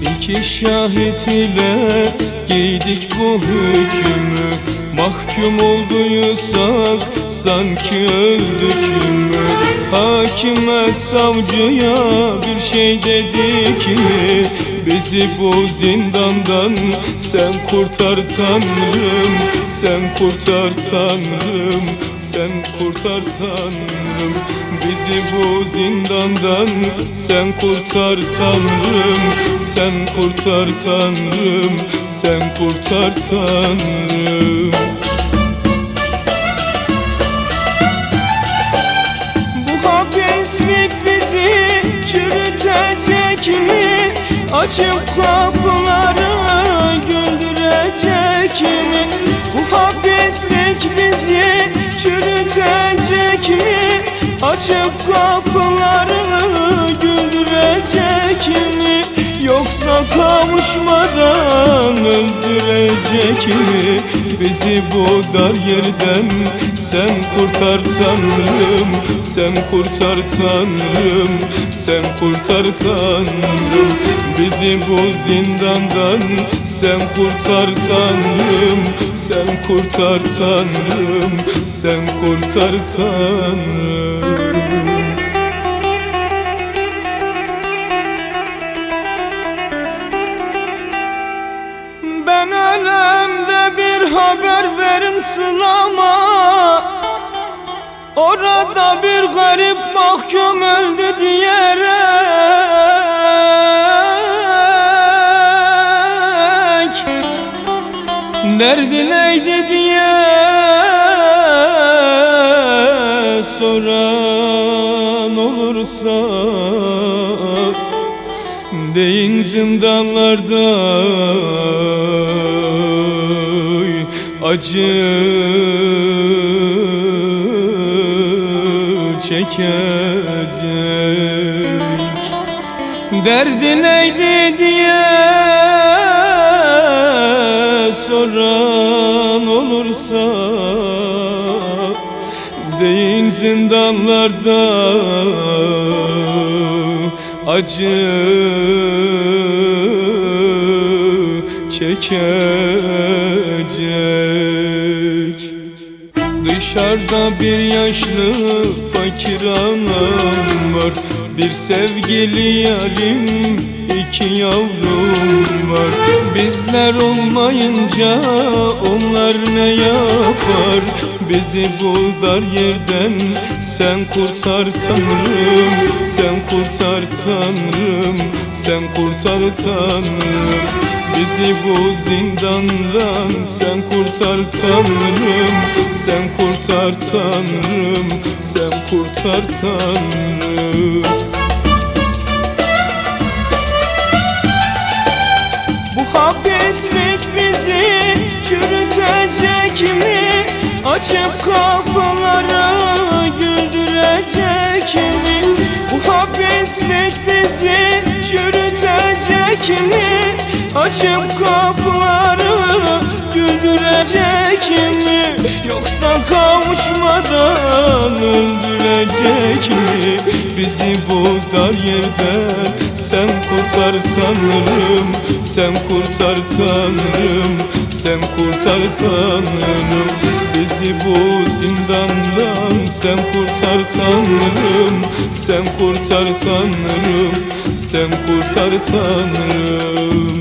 Bir şahit ile giydik bu hükmü. Mahkum olduysak sanki öldük mü Hakime savcıya bir şey dedik mi Bizi bu zindandan sen kurtar tanrım Sen kurtar tanrım Sen kurtar tanrım. Bizi bu zindandan sen kurtar tanrım Sen kurtar tanrım Sen kurtar tanrım mi? Açıp kapıları güldürecek mi? Bu hapislik bizi çürütecek mi? Açıp kapıları güldürecek mi? Yoksa kavuşmadan öldürecek mi? Bizi bu dar yerden sen kurtar tanrım Sen kurtar tanrım Sen kurtar tanrım Bizi bu zindandan sen kurtar tanrım Sen kurtar tanrım Sen kurtar tanrım Orada bir garip mahkum öldü diyerek. Derdi neydi diye soran olursa Deyin zindanlarda acı çekecek. Derdi neydi diye soran olursa Deyin zindanlarda acı çekecek Dışarıda bir yaşlı fakir anam var. Bir sevgili yarim iki yavrum var. Bizler olmayınca onlar ne yapar? Bizi bu dar yerden sen kurtar tanrım Sen kurtar tanrım Sen kurtar tanrım Bizi bu zindandan sen kurtar tanrım Sen kurtar tanrım Sen kurtar tanrım Bu hapislik bizi çürütecek mi? Açıp kapıları güldürecek mi? Bu hapislik bizi çürütecek mi? Açıp kapıları güldürecek mi? Yoksa kavuşmadan öldürecek mi? Bizi bu dar yerden sen kurtar tanrım Sen kurtar tanrım Sen kurtar tanrım Bizi bu zindandan sen kurtar tanrım Sen kurtar tanrım Sen kurtar tanrım